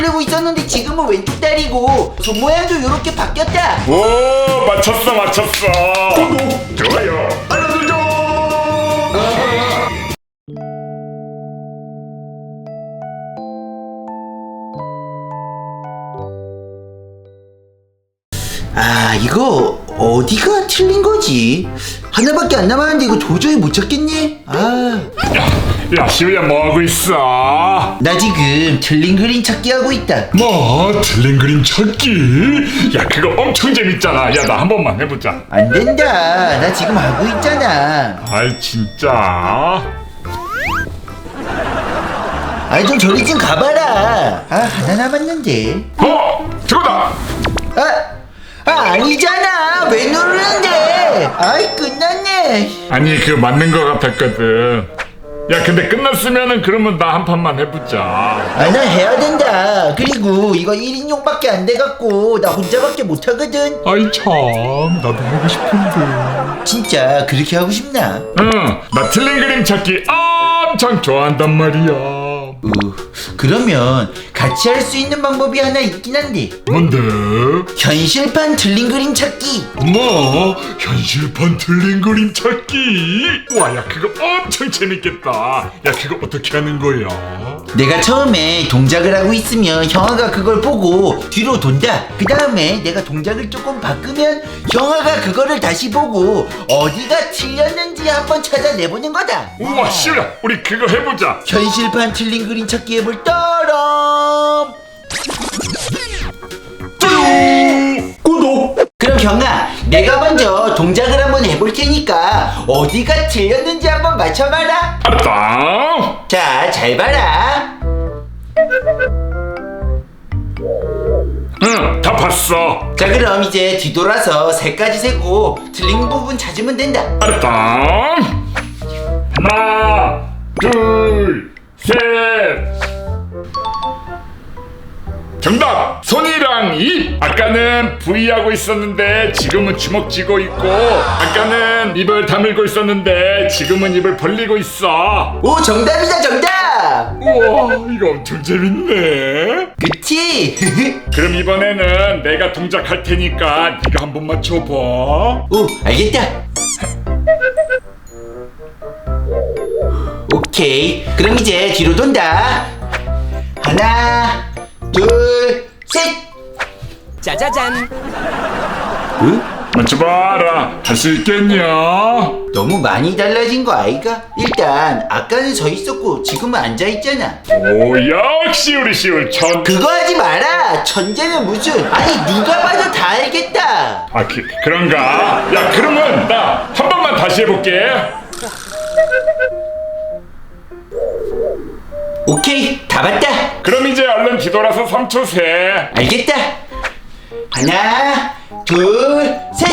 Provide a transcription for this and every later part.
올리고 있었는데 지금은 왼쪽 다리고 손 모양도 이렇게 바뀌었다. 오 맞췄어 맞췄어 구독 좋아요 설정 아 이거 어디가 틀린 거지? 하나밖에 안 남았는데 이거 도저히 못 찾겠네. 아, 야 시우야 뭐하고 있어 나 지금 틀린 그림 찾기 하고 있다. 뭐 틀린 그림 찾기 야 그거 엄청 재밌잖아 야 나 한 번만 해보자 안 된다. 나 지금 하고 있잖아. 아이 진짜 아이 좀 저리 좀 가봐라. 아 하나 남았는데. 어 저거다 아, 아 아니잖아. 왜 누르는데? 아이 끝났네. 아니 그 맞는 거 같았거든 야 근데 끝났으면은 그러면 나 한 판만 해보자 아, 나 해야 된다. 그리고 이거 1인용밖에 안 돼갖고 나 혼자밖에 못 하거든. 아이 참 나도 하고 싶은데 진짜 그렇게 하고 싶나? 응나 틀린 그림 찾기 엄청 좋아한단 말이야 어, 그러면 같이 할 수 있는 방법이 하나 있긴 한데 뭔데? 현실판 틀린 그림 찾기. 뭐? 현실판 틀린 그림 찾기? 와, 야, 그거 엄청 재밌겠다. 야, 그거 어떻게 하는 거야? 내가 처음에 동작을 하고 있으면 형아가 그걸 보고 뒤로 돈다. 그 다음에 내가 동작을 조금 바꾸면 형아가 그거를 다시 보고 어디가 틀렸는지 한번 찾아내보는 거다. 우와, 씨야, 우리 그거 해보자. 현실판 틀린 그림 찾기 해볼 따람. 구독! 그럼 경아, 내가 먼저 동작을 한번 해볼 테니까 어디가 틀렸는지 한번 맞춰봐라. 알았다. 자, 잘 봐라. 응, 다 봤어. 자, 그럼 이제 뒤돌아서 세까지 세고 틀린 부분 찾으면 된다. 알았다. 하나, 둘, 셋. 정답! 손이랑 입! 아까는 V 하고 있었는데 지금은 주먹 쥐고 있고 아까는 입을 다물고 있었는데 지금은 입을 벌리고 있어 오, 정답이다, 정답! 우와 이거 엄청 재밌네 그치? 그럼 이번에는 내가 동작할 테니까 네가 한번 맞춰봐 오, 알겠다. 오케이. 그럼 이제 뒤로 돈다. 하나, 둘, 셋! 짜자잔 응? 맞춰봐라 할 수 있겠냐? 너무 많이 달라진 거 아이가? 일단 아까는 서 있었고 지금은 앉아 있잖아. 오 역시 우리 시울 천 그거 하지 마라. 천재는 무슨? 아니 누가 봐도 다 알겠다. 아 그, 그런가? 야 그러면 나 한 번만 다시 해볼게 오케이, 다 봤다. 그럼 이제 얼른 뒤돌아서 3초 세 알겠다. 하나, 둘, 셋.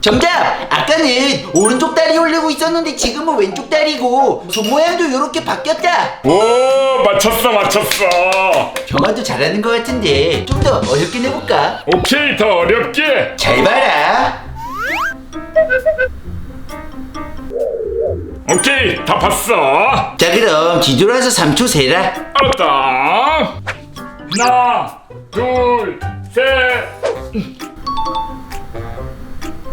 정답! 아까는 오른쪽 다리 올리고 있었는데 지금은 왼쪽 다리고 손 모양도 이렇게 바뀌었다. 오 맞췄어 맞췄어 경아도 잘하는 것 같은데 좀 더 어렵게 내볼까? 오케이 더 어렵게 잘 봐라. 오케이 다 봤어. 자 그럼 뒤돌아서 3초 세라. 알았다. 하나 둘셋.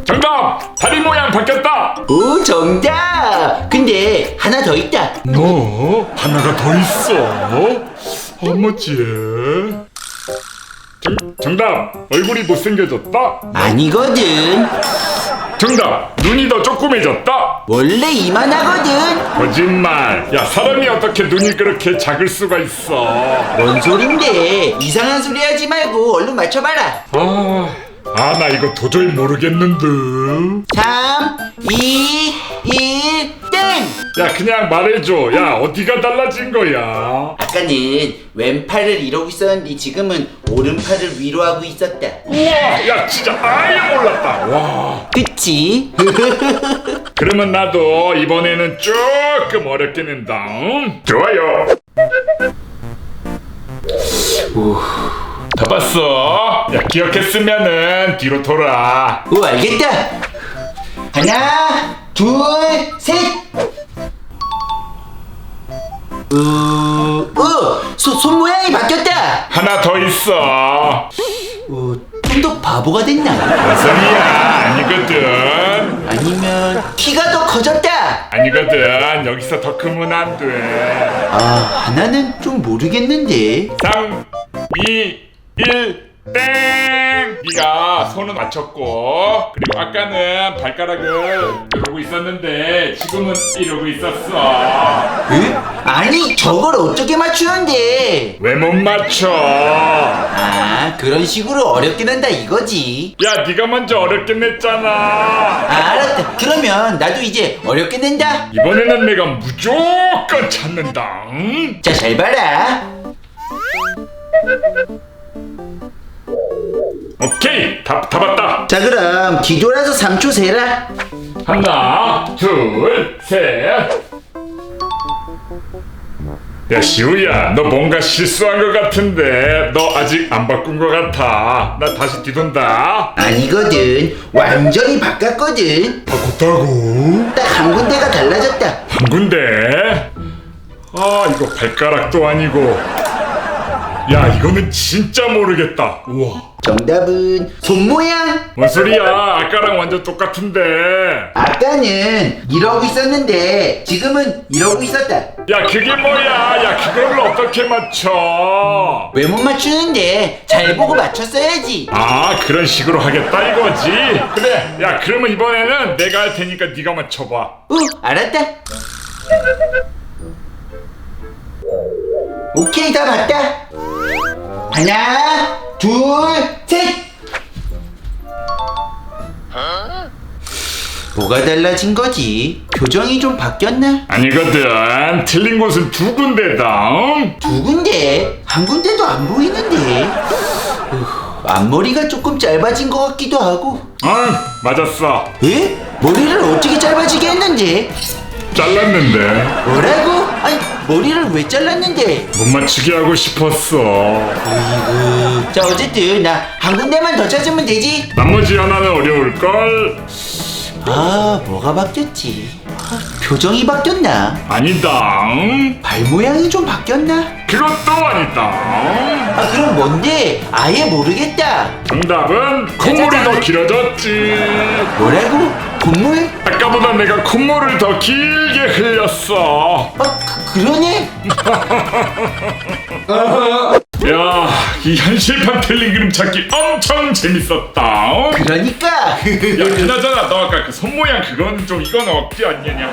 정답! 다리 모양 바뀌었다. 오 정답! 근데 하나 더 있다. 너? 하나가 더 있어? 어머지? 정, 정답! 얼굴이 못생겨졌다? 아니거든. 정답 눈이 더 조그매졌다 원래 이만하거든. 거짓말 야 사람이 어떻게 눈이 그렇게 작을 수가 있어 뭔 소린데? 이상한 소리 하지 말고 얼른 맞춰봐라. 아, 아, 나 이거 도저히 모르겠는데. 3, 2, 1, 땡! 야, 그냥 말해줘. 야, 어디가 달라진 거야? 아까는 왼팔을 이러고 있었는데 지금은 오른팔을 위로 하고 있었다. 우와, 야, 진짜 아예 몰랐다. 와. 그치? 그러면 나도 이번에는 조금 어렵게 낸다. 응? 좋아요. 다 봤어? 야, 기억했으면은 뒤로 돌아. 오, 알겠다. 하나, 둘, 셋! 어, 어, 소, 손 모양이 바뀌었다. 하나 더 있어. 어, 좀 더 바보가 됐나? 소리야? 아니거든. 아니면 키가 더 커졌다. 아니거든. 여기서 더 크면 안 돼. 아, 하나는 좀 모르겠는데. 3, 2, 1, 땡! 네가 손은 맞췄고 그리고 아까는 발가락을 이러고 있었는데 지금은 이러고 있었어. 에? 아니, 저걸 어떻게 맞추는데? 왜 못 맞춰? 아, 그런 식으로 어렵게 난다 이거지. 야, 네가 먼저 어렵게 냈잖아. 아, 알았다. 그러면 나도 이제 어렵게 낸다. 이번에는 내가 무조건 찾는다. 응? 자, 잘 봐라. 오케이, 다, 다 봤다. 자, 그럼 뒤돌아서 3초 세라. 하나, 둘, 셋. 야, 시우야, 너 뭔가 실수한 것 같은데 너 아직 안 바꾼 것 같아. 나 다시 뒤돈다. 아니거든. 완전히 바꿨거든. 바꿨다고? 딱 한 군데가 달라졌다. 한 군데? 아, 이거 발가락도 아니고. 야, 이거는 진짜 모르겠다. 우와. 정답은 손 모양. 뭔 소리야? 아까랑 완전 똑같은데. 아까는 이러고 있었는데 지금은 이러고 있었다. 야, 그게 뭐야? 야, 그거를 어떻게 맞춰? 왜 못 맞추는데 잘 보고 맞췄어야지. 아, 그런 식으로 하겠다 이거지? 그래. 야, 그러면 이번에는 내가 할 테니까 네가 맞춰봐. 어, 알았다. 오케이, 다 봤다. 하나, 둘, 셋. 뭐가 달라진 거지? 표정이 좀 바뀌었나? 아니거든. 틀린 곳은 두 군데다. 응? 두 군데, 한 군데도 안 보이는데. 으, 앞머리가 조금 짧아진 것 같기도 하고. 응, 맞았어. 에? 머리를 어떻게 짧아지게 했는데? 잘랐는데. 뭐라고? 아니, 머리를 왜 잘랐는데? 못 맞추게 하고 싶었어. 자, 어쨌든 나 한 군데만 더 찾으면 되지. 나머지 하나는 어려울걸? 아, 뭐가 바뀌었지? 아, 표정이 바뀌었나? 아니다. 응? 발 모양이 좀 바뀌었나? 그것도 아니다. 응? 아, 그럼 뭔데? 아예 모르겠다. 정답은 콧물이 더 길어졌지. 뭐라고? 콧물? 아까보다 내가 콧물을 더 길게 흘렸어. 아, 그, 그러네? 야, 이 현실판 틀린 그림 찾기 엄청 재밌었다. 어? 그러니까. 야, 그나저나 너 아까 그 손 모양 그건 좀 이건 억지 아니냐?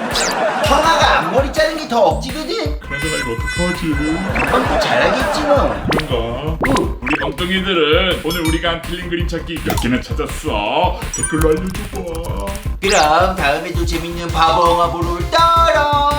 형아가 앞머리 자른 게 더 억지거든. 그나저나 이거 어떡하지? 그건 또 잘하겠지 뭐. 그런가? 우. 우리 멍뚱이들은 오늘 우리가 한 틀린 그림 찾기 몇 개나 찾았어? 댓글로 알려줘봐. 그럼 다음에도 재밌는 바보 영화 보러 따라.